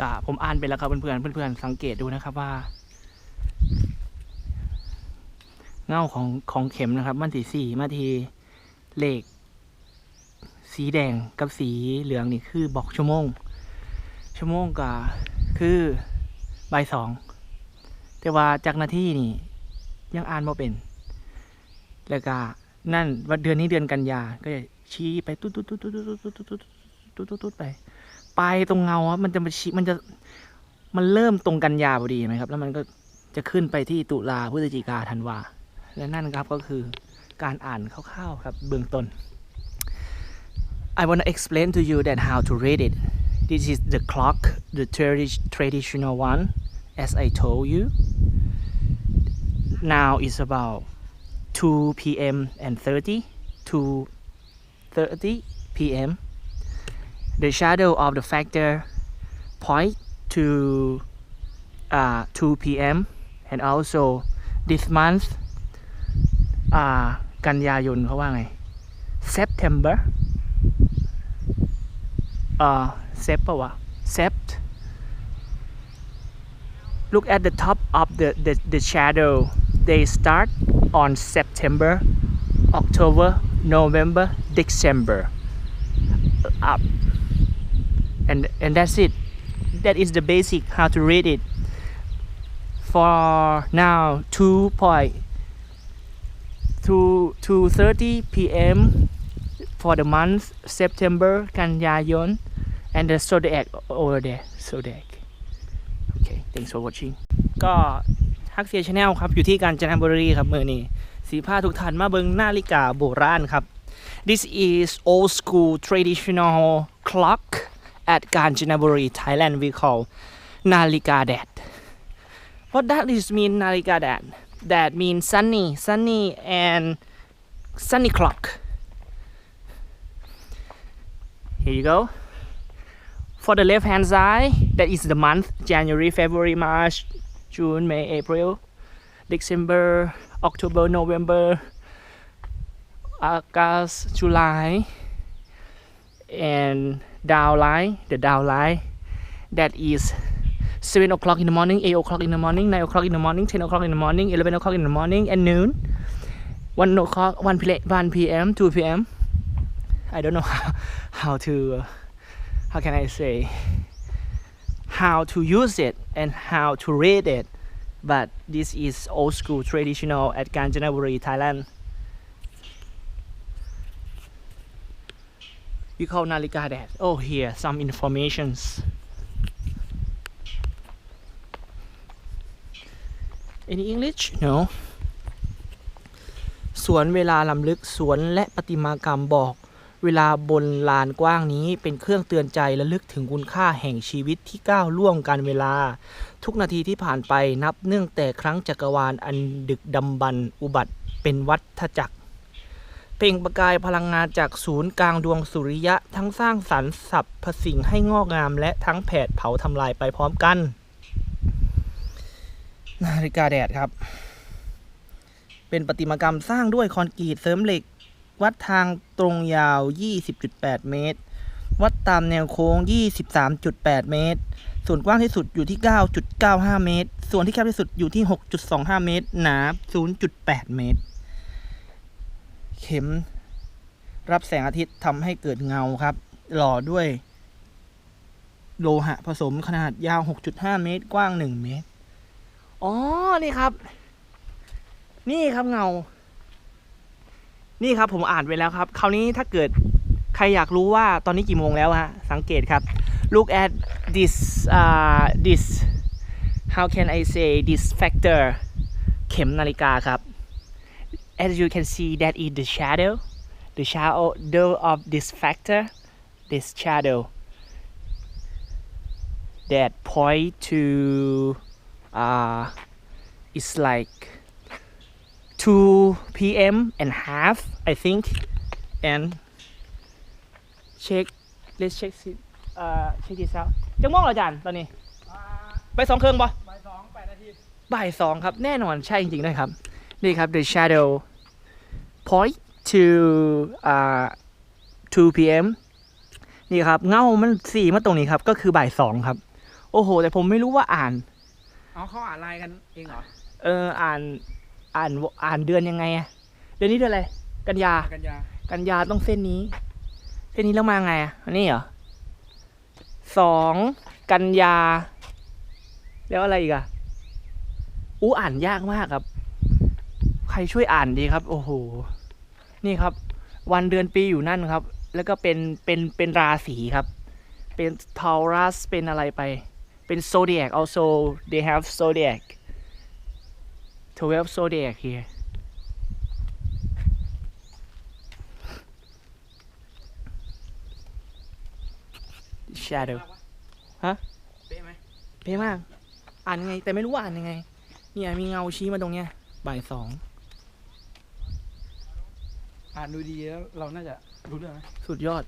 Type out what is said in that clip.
ก็ผมอ่านไปแล้วครับเพื่อนๆเพื่อนๆสังเกตดูนะครับว่า เงาของของเข็มนะครับ มันสีสี่มาทีเลข สีแดงกับสีเหลืองนี่คือบอกชั่วโมง ชั่วโมงก็คือบ่ายสองแต่ว่าจากนาทีนี่ ยังอ่านบ่เป็น แล้วก็นั่นวันเดือนนี้เดือนกันยาก็จะชี้ไปตุ๊ดตุ๊ดตุ๊ดตุ๊ดตุ๊ดตุ๊ดตุ๊ดตุ๊ดตุ๊ดตุ๊ด ไปไปตรงเงาครับมันจะมาชี้มันจะมันเริ่มตรงกันยาพอดีไหมครับ แล้วมันก็จะขึ้นไปที่ตุลาพฤศจิกาธันวาและนั่นครับก็คือการอ่านคร่าวๆครับเบื้องต้น I want to explain to you that how to read it. This is the clock, the traditional one, as I told you. Now it's about 2 p.m. and 30 to 30 p.m. The shadow of the factor point to uh, 2 p.m. and also this month อ่ากันยายนเขาว่าไง September อ่า Sep ปะวะ Sept look at the top of the, the the shadow they start on September October November December up and and that's it that is the basic how to read it for now 2 point to 2:30 p.m. for the month September กันยายน and the zodiac over there zodiac okay thanks for watching ก็ฮักเซียชาแนลครับ อยู่ที่กาญจนบุรีครับมือนี้สีผ้าทุกท่านมาเบิงนาฬิกาโบราณครับ this is old school traditional clock at Kanchanaburi, Thailand, we call Nalikadat. What does this mean, Nalikadat? That means sunny, sunny, and sunny clock. Here you go. For the left hand side, that is the month January, February, March, June, May, April, December, October, November, August, July, and downline the downline that is 7 o'clock in the morning, 8 o'clock in the morning, 9 o'clock in the morning, 10 o'clock in the morning, 11 o'clock in the morning, and noon. 1 o'clock, 1 p- 1 p.m., 2 p.m. I don't know how, how to, uh, how can I say, how to use it and how to read it. But this is old school traditional at Kanchanaburi, Thailand. We call Nalika that. Oh, here, some informations. Any English? No. สวนเวลาลำลึกสวนและประติมากรรมบอกเวลาบนลานกว้างนี้เป็นเครื่องเตือนใจและลึกถึงคุณค่าแห่งชีวิตที่ก้าวล่วงการเวลา ทุกนาทีที่ผ่านไปนับเนื่องแต่ครั้งจักรวาลอันดึกดำบรรพ์อุบัติเป็นวัฏจักร เปล่งประกายพลังงานจากศูนย์กลางดวงสุริยะ ทั้งสร้างสรรค์สรรพสิ่งให้งอกงาม และทั้งแผดเผาทำลายไปพร้อมกัน นาฬิกาแดดครับ เป็นประติมากรรมสร้างด้วยคอนกรีตเสริมเหล็ก วัดทางตรงยาว 20.8 เมตร วัดตามแนวโค้ง 23.8 เมตร ส่วนกว้างที่สุดอยู่ที่ 9.95 เมตร ส่วนที่แคบที่สุดอยู่ที่ 6.25 เมตร หนา 0.8 เมตร ข็ม รับแสงอาทิตย์ทำให้เกิดเงาครับ หล่อด้วย โลหะผสมขนาดยาว 6.5 เมตร กว้าง 1 เมตร อ๋อ นี่ครับ นี่ครับเงา นี่ครับผมอ่านไปแล้วครับ คราวนี้ถ้าเกิดใครอยากรู้ว่าตอนนี้กี่โมงแล้วฮะ สังเกตครับ look at this uh, this how can I say this factor เข็มนาฬิกาครับ as you can see that is the shadow the shadow of this factor this shadow that point to uh, it's like 2 p.m. and half I think and check let's check it uh, check this out จังม่วงเหรออาจารย์ตอนนี้ไปสองเครื่องปะ บ่ายสองแปดนาที บ่ายสองครับ แน่นอนใช่จริงๆด้วยครับ นี่ครับ the shadow point to uh, 2 p.m. นี่ครับ เงามันสีมาตรงนี้ครับ ก็คือบ่ายสองครับ โอ้โห แต่ผมไม่รู้ว่าอ่านเอาเขาอ่านไลน์กันเองเหรอ เอออ่านอ่านอ่านเดือนยังไงอะเดือนนี้เดือนอะไร กันยา กันยา กันยาต้องเส้นนี้ เส้นนี้แล้วมาไงอะอันนี้เหรอสองกันยา แล้วอะไรอีกอะอู้อ่านยากมากครับ ใครช่วยอ่านดีครับ โอ้โห นี่ครับ วันเดือนปีอยู่นั่นครับ แล้วก็เป็นเป็นเป็นราศีครับ เป็นทารัสเป็นอะไรไป เป็น zodiac also they have zodiac 12 zodiac here shadow ฮะ เป๊ะไหมเป๊ะมาก อ่านยังไง แต่ไม่รู้ว่าอ่านยังไง เนี่ยมีเงาชี้มาตรงเนี้ย บ่ายสอง อ่านดูดีแล้วเราน่าจะรู้เรื่องไหมสุดยอด